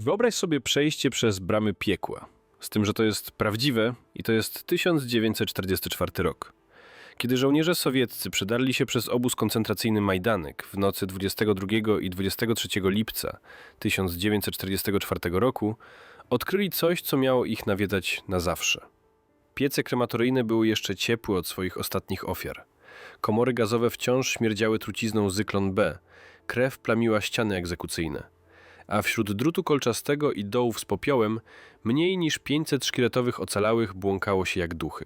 Wyobraź sobie przejście przez bramy piekła. Z tym, że to jest prawdziwe i to jest 1944 rok. Kiedy żołnierze sowieccy przedarli się przez obóz koncentracyjny Majdanek w nocy 22 i 23 lipca 1944 roku, odkryli coś, co miało ich nawiedzać na zawsze. Piece krematoryjne były jeszcze ciepłe od swoich ostatnich ofiar. Komory gazowe wciąż śmierdziały trucizną zyklon B. Krew plamiła ściany egzekucyjne. A wśród drutu kolczastego i dołów z popiołem mniej niż 500 szkieletowych ocalałych błąkało się jak duchy.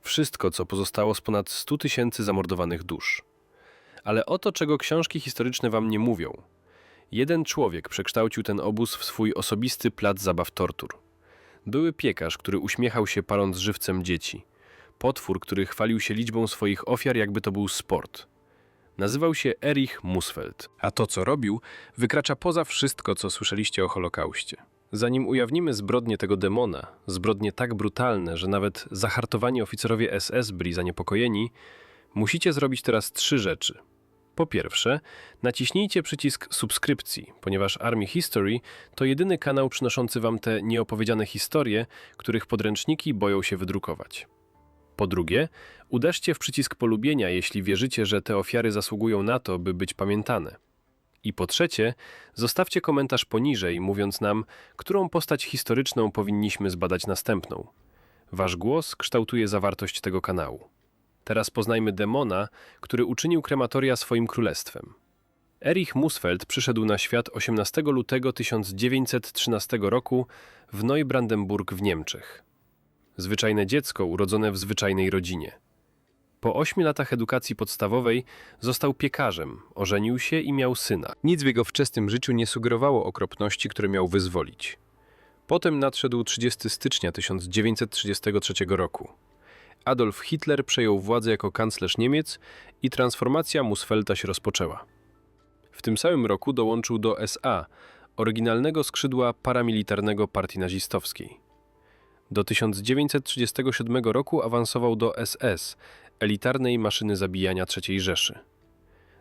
Wszystko, co pozostało z ponad 100 tysięcy zamordowanych dusz. Ale oto czego książki historyczne wam nie mówią. Jeden człowiek przekształcił ten obóz w swój osobisty plac zabaw tortur. Były piekarz, który uśmiechał się paląc żywcem dzieci. Potwór, który chwalił się liczbą swoich ofiar, jakby to był sport. Nazywał się Erich Musfeld, a to, co robił, wykracza poza wszystko, co słyszeliście o Holokauście. Zanim ujawnimy zbrodnie tego demona, zbrodnie tak brutalne, że nawet zahartowani oficerowie SS byli zaniepokojeni, musicie zrobić teraz trzy rzeczy. Po pierwsze, naciśnijcie przycisk subskrypcji, ponieważ Army History to jedyny kanał przynoszący wam te nieopowiedziane historie, których podręczniki boją się wydrukować. Po drugie, uderzcie w przycisk polubienia, jeśli wierzycie, że te ofiary zasługują na to, by być pamiętane. I po trzecie, zostawcie komentarz poniżej, mówiąc nam, którą postać historyczną powinniśmy zbadać następną. Wasz głos kształtuje zawartość tego kanału. Teraz poznajmy demona, który uczynił krematoria swoim królestwem. Erich Musfeld przyszedł na świat 18 lutego 1913 roku w Neubrandenburg w Niemczech. Zwyczajne dziecko urodzone w zwyczajnej rodzinie. Po ośmiu latach edukacji podstawowej został piekarzem, ożenił się i miał syna. Nic w jego wczesnym życiu nie sugerowało okropności, które miał wyzwolić. Potem nadszedł 30 stycznia 1933 roku. Adolf Hitler przejął władzę jako kanclerz Niemiec i transformacja Musfelda się rozpoczęła. W tym samym roku dołączył do SA, oryginalnego skrzydła paramilitarnego partii nazistowskiej. Do 1937 roku awansował do SS, elitarnej maszyny zabijania III Rzeszy.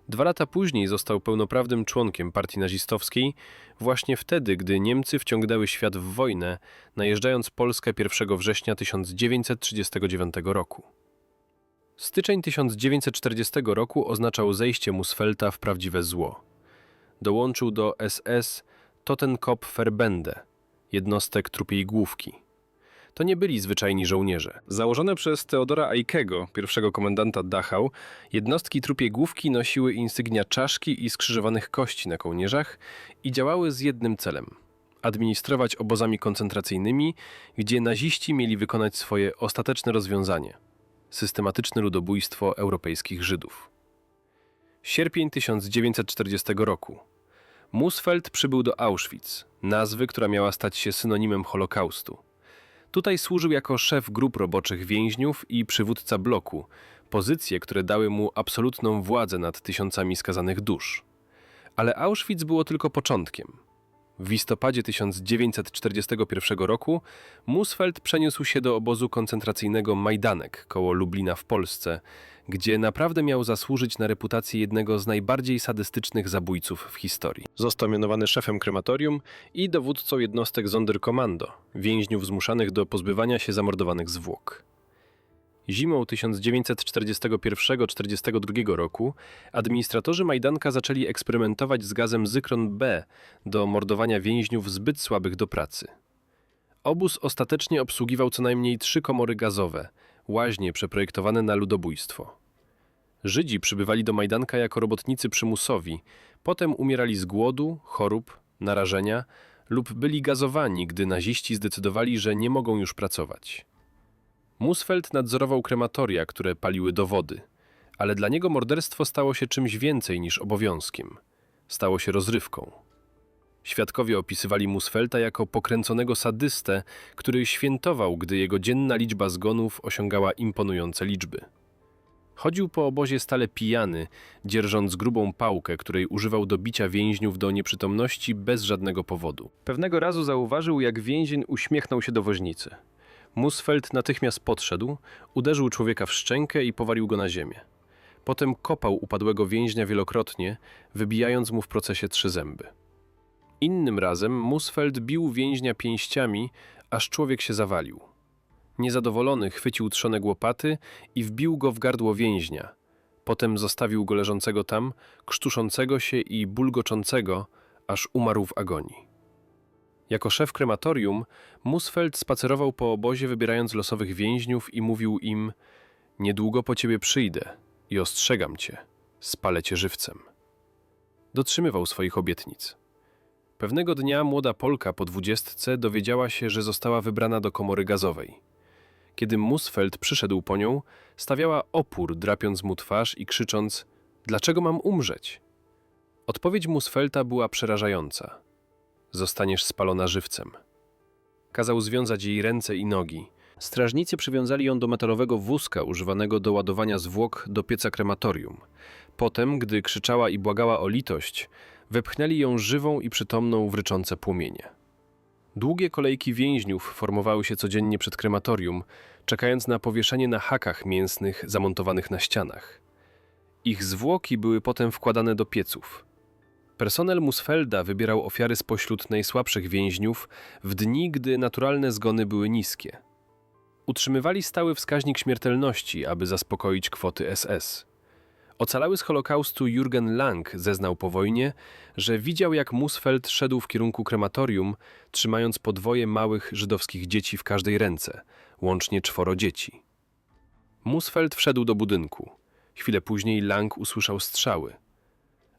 Dwa lata później został pełnoprawnym członkiem partii nazistowskiej, właśnie wtedy, gdy Niemcy wciągnęły świat w wojnę, najeżdżając Polskę 1 września 1939 roku. Styczeń 1940 roku oznaczał zejście Musfelta w prawdziwe zło. Dołączył do SS Totenkopf-Verbände, jednostek trupiej główki. To nie byli zwyczajni żołnierze. Założone przez Teodora Aikego, pierwszego komendanta Dachau, jednostki trupiej główki nosiły insygnia czaszki i skrzyżowanych kości na kołnierzach i działały z jednym celem administrować obozami koncentracyjnymi, gdzie naziści mieli wykonać swoje ostateczne rozwiązanie systematyczne ludobójstwo europejskich Żydów. Sierpień 1940 roku. Musfeld przybył do Auschwitz, nazwy, która miała stać się synonimem Holokaustu. Tutaj służył jako szef grup roboczych więźniów i przywódca bloku, pozycje, które dały mu absolutną władzę nad tysiącami skazanych dusz. Ale Auschwitz było tylko początkiem. W listopadzie 1941 roku Musfeld przeniósł się do obozu koncentracyjnego Majdanek koło Lublina w Polsce, gdzie naprawdę miał zasłużyć na reputację jednego z najbardziej sadystycznych zabójców w historii. Został mianowany szefem krematorium i dowódcą jednostek Sonderkommando, więźniów zmuszanych do pozbywania się zamordowanych zwłok. Zimą 1941-42 roku administratorzy Majdanka zaczęli eksperymentować z gazem Zyklon B do mordowania więźniów zbyt słabych do pracy. Obóz ostatecznie obsługiwał co najmniej trzy komory gazowe, łaźnie przeprojektowane na ludobójstwo. Żydzi przybywali do Majdanka jako robotnicy przymusowi, potem umierali z głodu, chorób, narażenia lub byli gazowani, gdy naziści zdecydowali, że nie mogą już pracować. Musfeld nadzorował krematoria, które paliły dowody, ale dla niego morderstwo stało się czymś więcej niż obowiązkiem. Stało się rozrywką. Świadkowie opisywali Musfelta jako pokręconego sadystę, który świętował, gdy jego dzienna liczba zgonów osiągała imponujące liczby. Chodził po obozie stale pijany, dzierżąc grubą pałkę, której używał do bicia więźniów do nieprzytomności bez żadnego powodu. Pewnego razu zauważył, jak więzień uśmiechnął się do woźnicy. Musfeld natychmiast podszedł, uderzył człowieka w szczękę i powalił go na ziemię. Potem kopał upadłego więźnia wielokrotnie, wybijając mu w procesie trzy zęby. Innym razem Musfeld bił więźnia pięściami, aż człowiek się zawalił. Niezadowolony chwycił trzonek łopaty i wbił go w gardło więźnia. Potem zostawił go leżącego tam, krztuszącego się i bulgoczącego, aż umarł w agonii. Jako szef krematorium, Musfeld spacerował po obozie, wybierając losowych więźniów i mówił im: Niedługo po ciebie przyjdę i ostrzegam cię, spalę cię żywcem. Dotrzymywał swoich obietnic. Pewnego dnia młoda Polka po dwudziestce dowiedziała się, że została wybrana do komory gazowej. Kiedy Musfeld przyszedł po nią, stawiała opór, drapiąc mu twarz i krzycząc: Dlaczego mam umrzeć? Odpowiedź Musfelta była przerażająca. Zostaniesz spalona żywcem. Kazał związać jej ręce i nogi. Strażnicy przywiązali ją do metalowego wózka używanego do ładowania zwłok do pieca krematorium. Potem, gdy krzyczała i błagała o litość, wepchnęli ją żywą i przytomną w ryczące płomienie. Długie kolejki więźniów formowały się codziennie przed krematorium, czekając na powieszenie na hakach mięsnych zamontowanych na ścianach. Ich zwłoki były potem wkładane do pieców. Personel Musfelda wybierał ofiary spośród najsłabszych więźniów w dni, gdy naturalne zgony były niskie. Utrzymywali stały wskaźnik śmiertelności, aby zaspokoić kwoty SS. Ocalały z Holokaustu Jürgen Lang zeznał po wojnie, że widział jak Musfeld szedł w kierunku krematorium, trzymając podwoje małych żydowskich dzieci w każdej ręce, łącznie czworo dzieci. Musfeld wszedł do budynku. Chwilę później Lang usłyszał strzały.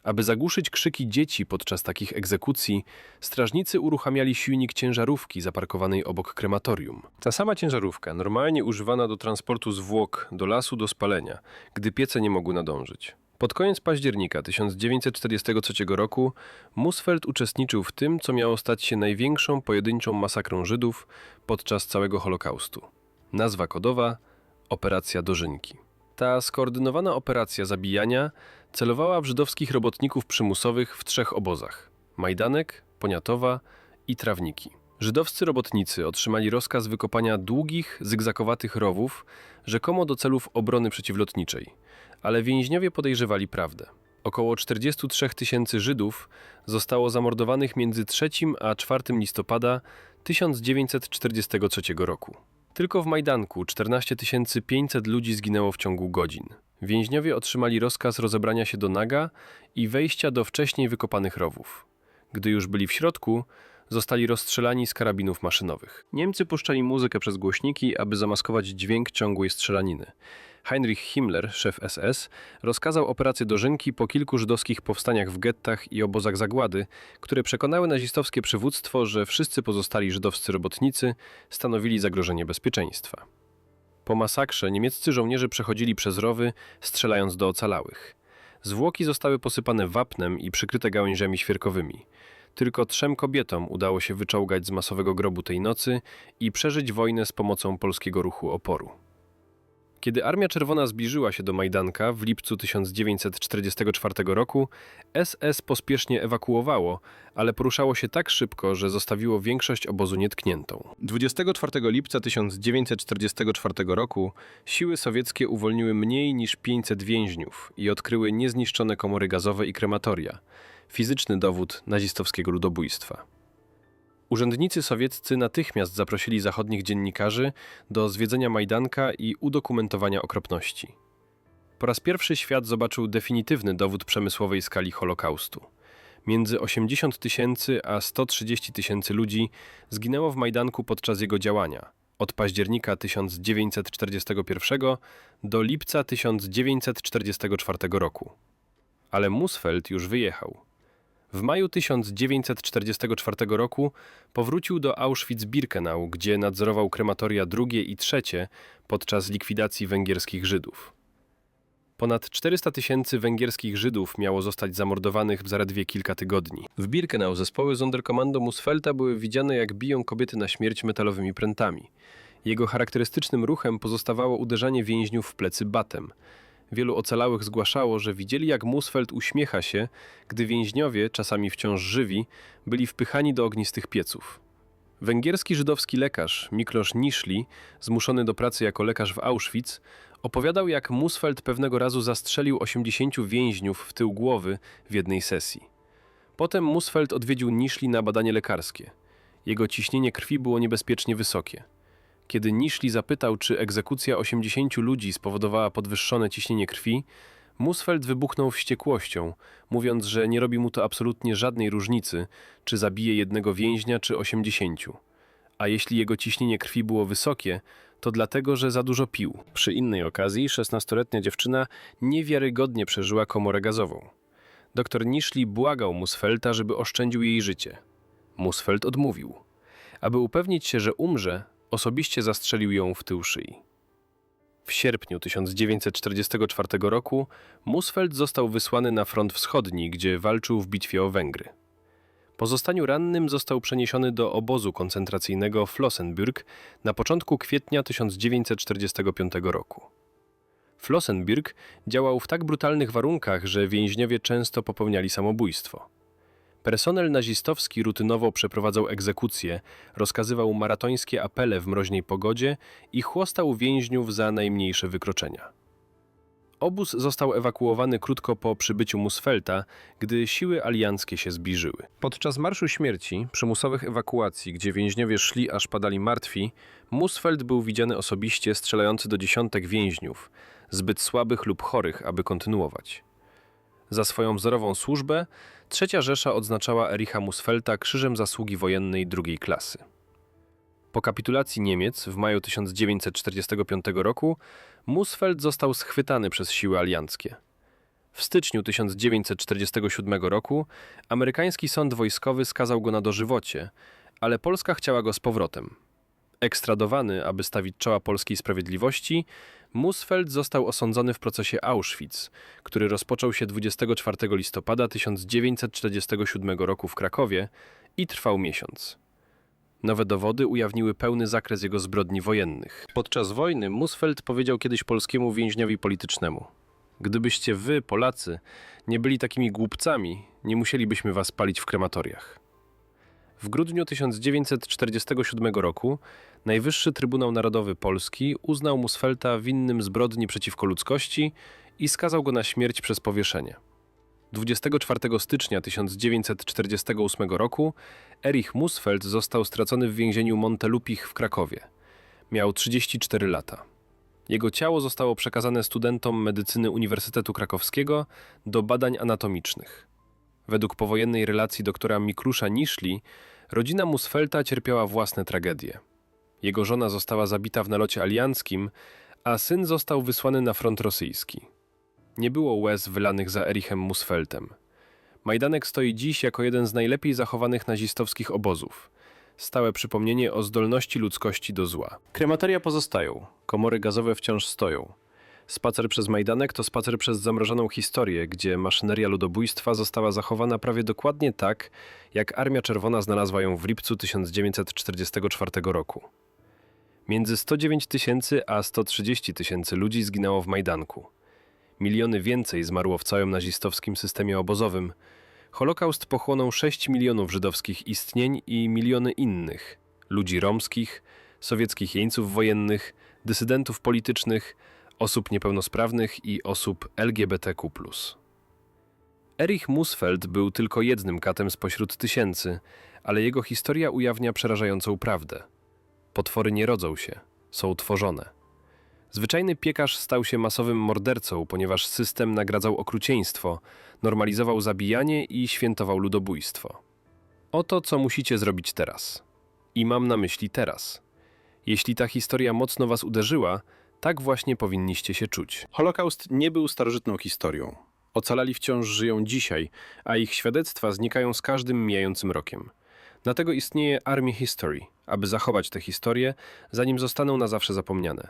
Aby zagłuszyć krzyki dzieci podczas takich egzekucji, strażnicy uruchamiali silnik ciężarówki zaparkowanej obok krematorium. Ta sama ciężarówka, normalnie używana do transportu zwłok do lasu do spalenia, gdy piece nie mogły nadążyć. Pod koniec października 1943 roku Musfeld uczestniczył w tym, co miało stać się największą pojedynczą masakrą Żydów podczas całego Holokaustu. Nazwa kodowa Operacja Dożynki. Ta skoordynowana operacja zabijania celowała w żydowskich robotników przymusowych w trzech obozach: Majdanek, Poniatowa i Trawniki. Żydowscy robotnicy otrzymali rozkaz wykopania długich, zygzakowatych rowów, rzekomo do celów obrony przeciwlotniczej, ale więźniowie podejrzewali prawdę. Około 43 tysięcy Żydów zostało zamordowanych między 3 a 4 listopada 1943 roku. Tylko w Majdanku 14 500 ludzi zginęło w ciągu godzin. Więźniowie otrzymali rozkaz rozebrania się do naga i wejścia do wcześniej wykopanych rowów. Gdy już byli w środku, zostali rozstrzelani z karabinów maszynowych. Niemcy puszczali muzykę przez głośniki, aby zamaskować dźwięk ciągłej strzelaniny. Heinrich Himmler, szef SS, rozkazał operację dożynki po kilku żydowskich powstaniach w gettach i obozach zagłady, które przekonały nazistowskie przywództwo, że wszyscy pozostali żydowscy robotnicy stanowili zagrożenie bezpieczeństwa. Po masakrze niemieccy żołnierze przechodzili przez rowy, strzelając do ocalałych. Zwłoki zostały posypane wapnem i przykryte gałęziami świerkowymi. Tylko trzem kobietom udało się wyczołgać z masowego grobu tej nocy i przeżyć wojnę z pomocą polskiego ruchu oporu. Kiedy Armia Czerwona zbliżyła się do Majdanka w lipcu 1944 roku, SS pospiesznie ewakuowało, ale poruszało się tak szybko, że zostawiło większość obozu nietkniętą. 24 lipca 1944 roku siły sowieckie uwolniły mniej niż 500 więźniów i odkryły niezniszczone komory gazowe i krematoria fizyczny dowód nazistowskiego ludobójstwa. Urzędnicy sowieccy natychmiast zaprosili zachodnich dziennikarzy do zwiedzenia Majdanka i udokumentowania okropności. Po raz pierwszy świat zobaczył definitywny dowód przemysłowej skali Holokaustu. Między 80 tysięcy a 130 tysięcy ludzi zginęło w Majdanku podczas jego działania, od października 1941 do lipca 1944 roku. Ale Musfeld już wyjechał. W maju 1944 roku powrócił do Auschwitz-Birkenau, gdzie nadzorował krematoria drugie i trzecie podczas likwidacji węgierskich Żydów. Ponad 400 tysięcy węgierskich Żydów miało zostać zamordowanych w zaledwie kilka tygodni. W Birkenau zespoły Sonderkommando Musfelta były widziane jak biją kobiety na śmierć metalowymi prętami. Jego charakterystycznym ruchem pozostawało uderzanie więźniów w plecy batem – Wielu ocalałych zgłaszało, że widzieli jak Musfeld uśmiecha się, gdy więźniowie, czasami wciąż żywi, byli wpychani do ognistych pieców. Węgierski żydowski lekarz Miklosz Niszli, zmuszony do pracy jako lekarz w Auschwitz, opowiadał jak Musfeld pewnego razu zastrzelił 80 więźniów w tył głowy w jednej sesji. Potem Musfeld odwiedził Niszli na badanie lekarskie. Jego ciśnienie krwi było niebezpiecznie wysokie. Kiedy Niszli zapytał, czy egzekucja 80 ludzi spowodowała podwyższone ciśnienie krwi, Musfeld wybuchnął wściekłością, mówiąc, że nie robi mu to absolutnie żadnej różnicy, czy zabije jednego więźnia, czy 80. A jeśli jego ciśnienie krwi było wysokie, to dlatego, że za dużo pił. Przy innej okazji 16-letnia dziewczyna niewiarygodnie przeżyła komorę gazową. Doktor Niszli błagał Musfelta, żeby oszczędził jej życie. Musfeld odmówił. Aby upewnić się, że umrze, osobiście zastrzelił ją w tył szyi. W sierpniu 1944 roku Musfeld został wysłany na front wschodni, gdzie walczył w bitwie o Węgry. Po zostaniu rannym został przeniesiony do obozu koncentracyjnego Flossenbürg na początku kwietnia 1945 roku. Flossenbürg działał w tak brutalnych warunkach, że więźniowie często popełniali samobójstwo. Personel nazistowski rutynowo przeprowadzał egzekucje, rozkazywał maratońskie apele w mroźnej pogodzie i chłostał więźniów za najmniejsze wykroczenia. Obóz został ewakuowany krótko po przybyciu Musfelta, gdy siły alianckie się zbliżyły. Podczas Marszu Śmierci, przymusowych ewakuacji, gdzie więźniowie szli aż padali martwi, Musfeld był widziany osobiście strzelający do dziesiątek więźniów, zbyt słabych lub chorych, aby kontynuować. Za swoją wzorową służbę Trzecia Rzesza odznaczała Ericha Musfelta Krzyżem Zasługi Wojennej drugiej klasy. Po kapitulacji Niemiec w maju 1945 roku Musfeld został schwytany przez siły alianckie. W styczniu 1947 roku amerykański sąd wojskowy skazał go na dożywocie, ale Polska chciała go z powrotem. Ekstradowany, aby stawić czoła polskiej sprawiedliwości, Musfeld został osądzony w procesie Auschwitz, który rozpoczął się 24 listopada 1947 roku w Krakowie i trwał miesiąc. Nowe dowody ujawniły pełny zakres jego zbrodni wojennych. Podczas wojny Musfeld powiedział kiedyś polskiemu więźniowi politycznemu: Gdybyście wy, Polacy, nie byli takimi głupcami, nie musielibyśmy was palić w krematoriach. W grudniu 1947 roku Najwyższy Trybunał Narodowy Polski uznał Musfelta winnym zbrodni przeciwko ludzkości i skazał go na śmierć przez powieszenie. 24 stycznia 1948 roku Erich Musfeld został stracony w więzieniu Montelupich w Krakowie. Miał 34 lata. Jego ciało zostało przekazane studentom medycyny Uniwersytetu Krakowskiego do badań anatomicznych. Według powojennej relacji doktora Mikrusza Niszli, rodzina Musfelta cierpiała własne tragedie. Jego żona została zabita w nalocie alianckim, a syn został wysłany na front rosyjski. Nie było łez wylanych za Erichem Musfeltem. Majdanek stoi dziś jako jeden z najlepiej zachowanych nazistowskich obozów. Stałe przypomnienie o zdolności ludzkości do zła. Krematoria pozostają, komory gazowe wciąż stoją. Spacer przez Majdanek to spacer przez zamrożoną historię, gdzie maszyneria ludobójstwa została zachowana prawie dokładnie tak, jak Armia Czerwona znalazła ją w lipcu 1944 roku. Między 109 tysięcy a 130 tysięcy ludzi zginęło w Majdanku. Miliony więcej zmarło w całym nazistowskim systemie obozowym. Holokaust pochłonął 6 milionów żydowskich istnień i miliony innych ludzi romskich, sowieckich jeńców wojennych, dysydentów politycznych, osób niepełnosprawnych i osób LGBTQ. Erich Musfeld był tylko jednym katem spośród tysięcy, ale jego historia ujawnia przerażającą prawdę. Potwory nie rodzą się, są tworzone. Zwyczajny piekarz stał się masowym mordercą, ponieważ system nagradzał okrucieństwo, normalizował zabijanie i świętował ludobójstwo. Oto co musicie zrobić teraz. I mam na myśli teraz. Jeśli ta historia mocno was uderzyła, tak właśnie powinniście się czuć. Holokaust nie był starożytną historią. Ocalali wciąż żyją dzisiaj, a ich świadectwa znikają z każdym mijającym rokiem. Dlatego istnieje Army History, aby zachować te historie, zanim zostaną na zawsze zapomniane.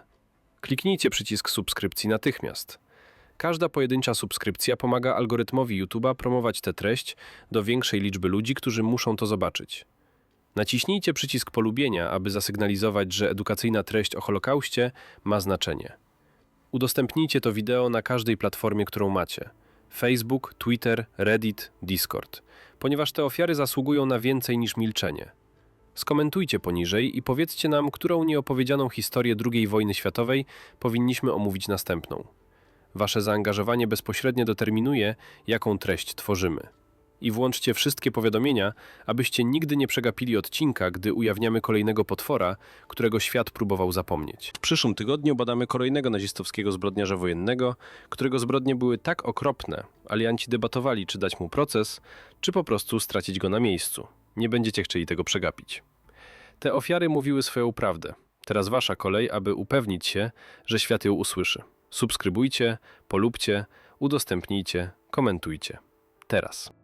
Kliknijcie przycisk subskrypcji natychmiast. Każda pojedyncza subskrypcja pomaga algorytmowi YouTube'a promować tę treść do większej liczby ludzi, którzy muszą to zobaczyć. Naciśnijcie przycisk polubienia, aby zasygnalizować, że edukacyjna treść o Holokauście ma znaczenie. Udostępnijcie to wideo na każdej platformie, którą macie: Facebook, Twitter, Reddit, Discord, ponieważ te ofiary zasługują na więcej niż milczenie. Skomentujcie poniżej i powiedzcie nam, którą nieopowiedzianą historię II wojny światowej powinniśmy omówić następną. Wasze zaangażowanie bezpośrednio determinuje, jaką treść tworzymy. I włączcie wszystkie powiadomienia, abyście nigdy nie przegapili odcinka, gdy ujawniamy kolejnego potwora, którego świat próbował zapomnieć. W przyszłym tygodniu badamy kolejnego nazistowskiego zbrodniarza wojennego, którego zbrodnie były tak okropne, alianci debatowali, czy dać mu proces, czy po prostu stracić go na miejscu. Nie będziecie chcieli tego przegapić. Te ofiary mówiły swoją prawdę. Teraz wasza kolej, aby upewnić się, że świat ją usłyszy. Subskrybujcie, polubcie, udostępnijcie, komentujcie. Teraz.